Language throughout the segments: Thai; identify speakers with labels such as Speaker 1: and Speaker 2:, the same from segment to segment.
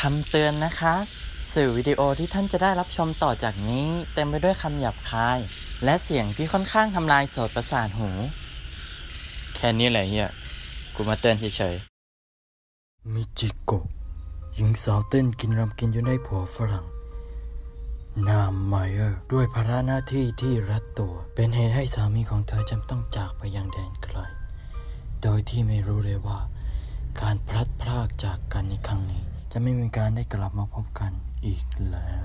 Speaker 1: คำเตือนนะคะ สื่อวิดีโอที่ท่านจะได้รับชมต่อจากนี้ เต็มไปด้วยคำหยาบคาย และเสียงที่ค่อนข้างทำลายโสตประสาทหู แค่นี้แหละเฮียกูมาเตือนเฉยๆมิจิโกะหญิงสาวเต้นกินรำกินอยู่ในผัวฝรั่ง นามไมเออร์ด้วยภาระหน้าที่ที่รัดตัว เป็นเหตุให้สามีของเธอจำต้องจากไปยังแดนไกล โดยที่ไม่รู้เลยว่า การพลัดพรากจากกันในครั้งนี้ จะไม่มีการได้กลับมาพบกันอีกแล้ว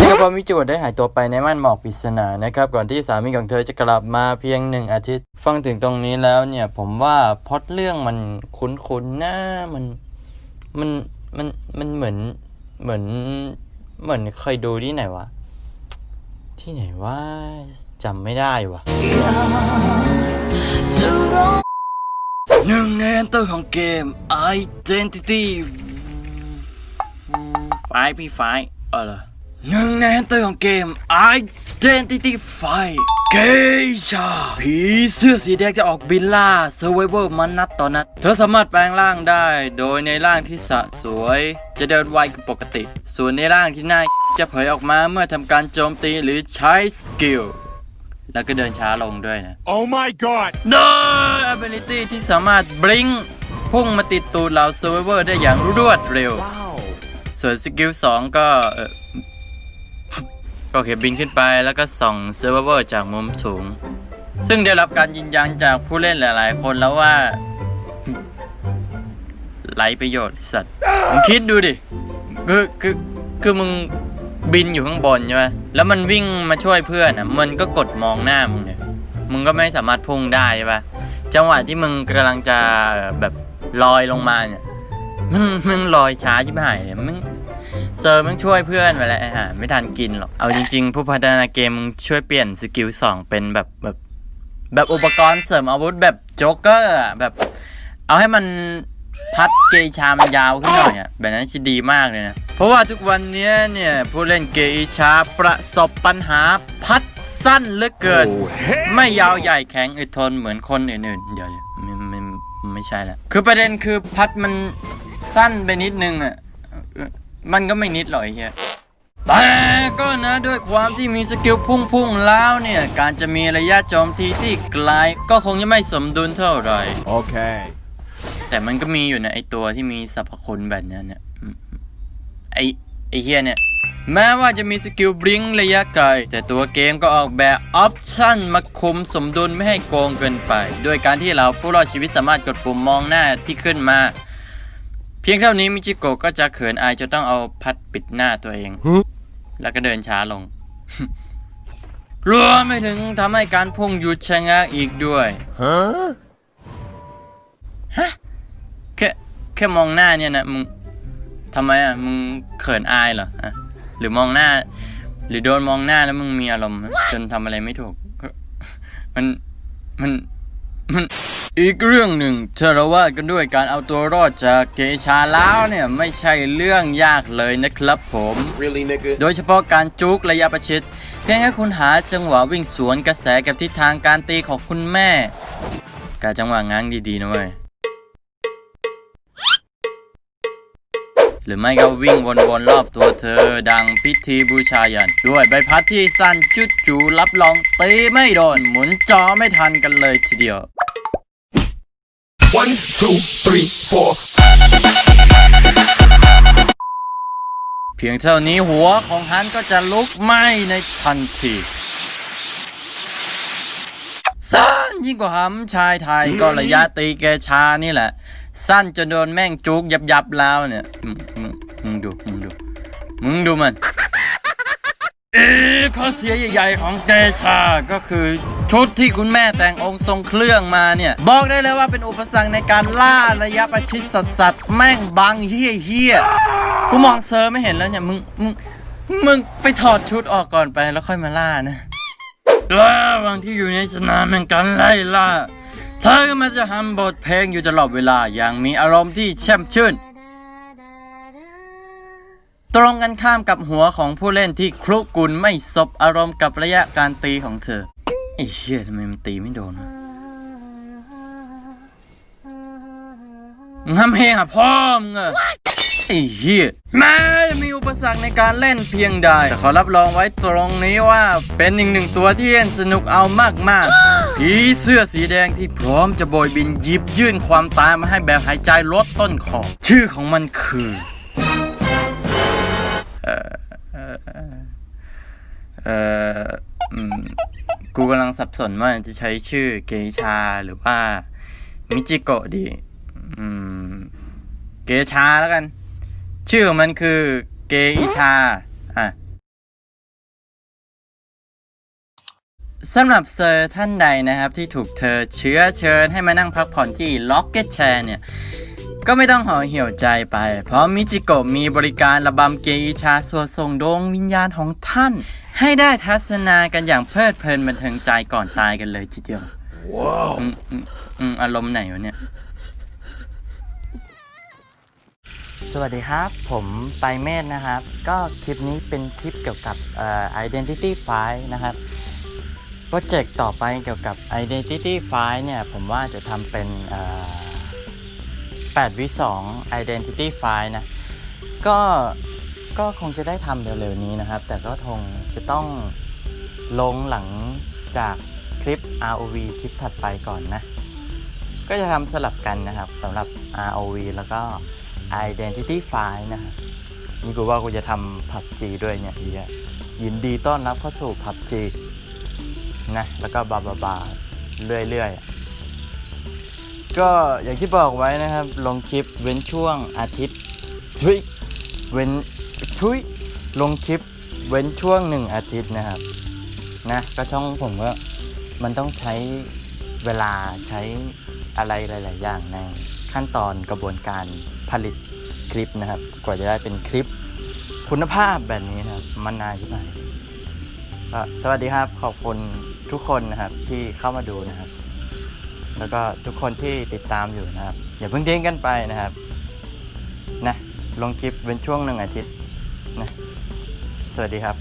Speaker 1: นี่ก็พอมิจูได้หายตัวไปในม่านหมอกปริศนานะครับ ก่อนที่สามีของเธอจะกลับมาเพียงหนึ่งอาทิตย์ ฟังถึงตรงนี้แล้วเนี่ย ผมว่าพอดเรื่องมันคุ้นๆนะมันมันมันมันเหมือนเหมือนเหมือนเคยดูที่ไหนวะ ที่ไหนว่าจำไม่ได้วะ หนึ่งในอันเตอร์ของเกม Identity ไฟพี่ไฟเออเหรอหนึ่งในอันเตอร์ของเกม Identity ไฟเกชาผีเสื้อสีแดงจะออกบินล่า Survivor มันนัดต่อนนัด เธอสามารถแปลงร่างได้ โดยในร่างที่สะสวย จะเดินไวกว่าปกติ ส่วนในร่างที่น่าจะเผยออกมาเมื่อทำการโจมตีหรือใช้สกิล แล้วก็เดินช้าลงด้วยนะ
Speaker 2: Oh my god!
Speaker 1: โดย ability ที่สามารถบลิงพุ่งมาติดตูดเหล่า survivor ได้อย่างรวดเร็ว ส่วนสกิล 2 ก็เออก็เข็บบินขึ้นไปแล้วก็ส่อง survivor จากมุมสูง ซึ่งได้รับการยืนยันจากผู้เล่นหลาย ๆ คนแล้วว่าไร้ประโยชน์ไอ้สัตว์มึงคิดดูดิ คือคือคือมึง บินอยู่ข้างบนใช่ไหมแล้วมันวิ่งมาช่วยเพื่อนอะ มันก็กดมองหน้ามึงเนี่ย มึงก็ไม่สามารถพุ่งได้ใช่ปะจังหวะที่มึงกำลังจะแบบลอยลงมาเนี่ย มึงมึงลอยช้าชิบหายเลยมึงเซอร์มึงช่วยเพื่อนไปแล้วไอ้ห่าไม่ทันกินหรอก เอาจริง ๆ ผู้พัฒนาเกมมึงช่วยเปลี่ยนสกิลสองเป็นแบบแบบแบบอุปกรณ์เสริมอาวุธแบบโจ๊กเกอร์อะแบบ เอาให้มัน พัดเกชามนยาวขึ้นหน่อยอะแบบนั้นจะดีมากเลยนะ เพราะว่าทุกวันเนี้ยเนี่ยผู้เล่นเกชาประสบปัญหาพัดสั้นเหลือเกิน ไม่ยาวใหญ่แข็งอึดทนเหมือนคนอื่นๆ เดี๋ยวๆไม่ไม่ไม่ใช่ละคือประเด็นคือพัดมันสั้นไปนิดนึงอะเอ่อมันก็ไม่นิดหรอกไอ้เฮียแต่ก็นะด้วยความที่มีสกิลพุ่งๆแล้วเนี่ย การจะมีระยะโจมตีที่ไกลก็คงจะไม่สมดุลเท่าไหร่
Speaker 2: Okay.
Speaker 1: แต่มันก็มีอยู่นะไอตัวที่มีสรรพคุณแบบนั้เนี่ยไอไอเฮียเนี่ย แม้ว่าจะมีสกิลบลิงระยะไกล แต่ตัวเกมก็ออกแบบออปชั่นมาคุมสมดุลไม่ให้โกงเกินไป ด้วยการที่เราผู้รอดชีวิตสามารถกดปุ่มมองหน้าที่ขึ้นมา เพียงเท่านี้มิจิโกะก็จะเขินอายจนต้องเอาพัดปิดหน้าตัวเอง แล้วก็เดินช้าลงรวมไปถึงทำให้การพุ่งหยุดชะงักอีกด้วย ค่แค่มองหน้าเนี่ยนะมึงทำไมอะมึงเขินอายเหรออะหรือมองหน้า หรือโดนมองหน้าแล้วมึงมีอารมณ์จนทำอะไรไม่ถูก มันมันมันอีกเรื่องหนึ่งถ้าเราว่ากันด้วยการเอาตัวรอดจากเกชาแล้วเนี่ยไม่ใช่เรื่องยากเลยนะครับผม
Speaker 3: Really, nigga?
Speaker 1: โดยเฉพาะการจุกระยะประชิด เพียงแค่คุณหาจังหวะวิ่งสวนกระแสกับทิศทางการตีของคุณแม่การจังหวะง้างดีๆนะเว้ย รือไม่ก็วิ่งวนๆรอบตัวเธอ ดังพิธีบูชายัน ด้วยใบพัดที่สั้นจุดจูรับรองตีไม่โดน หมุนจอไม่ทันกันเลยทีเดียว
Speaker 2: One, two, three, four.
Speaker 1: เพียงเท่านี้หัวของฮันก็จะลุกไหม้ในทันทีสั้นยิ่งกว่าหำชายไทยก็ระยะตีแกชานี่แหละ สั้นจนโดนแม่งจุกยับยับแล้วเนี่ย มึงมึงมึงดู มึงดู มึงดูมันเอ๊ะข้อเสียใหญ่ๆของเกชาก็คือชุดที่คุณแม่แต่งองค์ทรงเครื่องมาเนี่ย บอกได้เลยว่าเป็นอุปสรรคในการล่าระยะประชิดสัสสัสๆแม่งบังเฮี้ยเฮี้ยๆกูมองเซอร์ไม่เห็นแล้วเนี่ยมึงมึงมึงไปถอดชุดออกก่อนไปแล้วค่อยมาล่านะระหว่างที่อยู่ในสนามแห่งการไล่ล่า เธอก็มันจะทำบทเพลงอยู่ตลอดเวลาอย่างมีอารมณ์ที่แช่มชื่น ตรงกันข้ามกับหัวของผู้เล่นที่คลุกุลไม่สบอารมณ์กับระยะการตีของเธอไอ้เหี้ยทำไมมันตีไม่โดนวะมึงทำเพลงหาพ่อมึงเหรอไอ้เหี้ยแม้จะมีอุปสรรคในการเล่นเพียงใดแต่ขอรับรองไว้ตรงนี้ว่าเป็นอีกหนึ่งตัวที่เล่นสนุกเอามากๆ ผีเสื้อสีแดงที่พร้อมจะโบยบินหยิบยื่นความตายมาให้แบบหายใจลดต้นคอชื่อของมันคือเอ่อเอ่อเอ่ออืมกูกำลังสับสนว่าจะใช้ชื่อเกชาหรือว่า มิจิโกะดี อืม เกชาแล้วกัน ชื่อของมันคือเกอิชา สำหรับเซอร์ท่านใดนะครับที่ถูกเธอเชื้อเชิญให้มานั่งพักผ่อนที่ Rocket Chair เนี่ย ก็ไม่ต้องห่อเหี่ยวใจไป เพราะมิจิโกะมีบริการระบำเกอิชาสวดส่งดวงวิญญาณของท่าน ให้ได้ทัศนากันอย่างเพลิดเพลินบันเทิงใจก่อนตายกันเลยทีเดียว
Speaker 2: Whoa.
Speaker 1: อืมอืมอืมอารมณ์ไหนวะเนี่ย สวัสดีครับ ผมไปเมธนะครับ ก็คลิปนี้เป็นคลิปเกี่ยวกับเอ่อ identity file นะครับ โปรเจกต์ต่อไปเกี่ยวกับ identity file เนี่ย ผมว่าจะทำเป็น8วิ2 identity file นะ ก็ก็คงจะได้ทำเร็วๆนี้นะครับ แต่ก็คงจะต้องลงหลังจากคลิป ROV คลิปถัดไปก่อนนะ ก็จะทำสลับกันนะครับสำหรับ ROV แล้วก็ Identity File นะครับนี่กูว่ากูจะทำ PUBG ด้วยเนี่ยเฮียยินดีต้อนรับเข้าสู่ PUBG นะแล้วก็บาบาบาเรื่อยๆ ก็อย่างที่บอกไว้นะครับ ลงคลิปเว้นช่วงอาทิตย์ทุยเว้นทุยลงคลิปเว้นช่วงหนึ่งอาทิตย์นะครับนะก็ช่องผมก็มันต้องใช้เวลาใช้อะไรหลาย ๆ อย่างในขั้นตอนกระบวนการผลิตคลิปนะครับ กว่าจะได้เป็นคลิปคุณภาพแบบนี้นะครับ มันนานที่ไหนก็สวัสดีครับขอบคุณ ทุกคนนะครับที่เข้ามาดูนะครับ แล้วก็ทุกคนที่ติดตามอยู่นะครับ อย่าเพิ่งทิ้งกันไปนะครับนะลงคลิปเป็นช่วงหนึ่งอาทิตย์นะสวัสดีครับ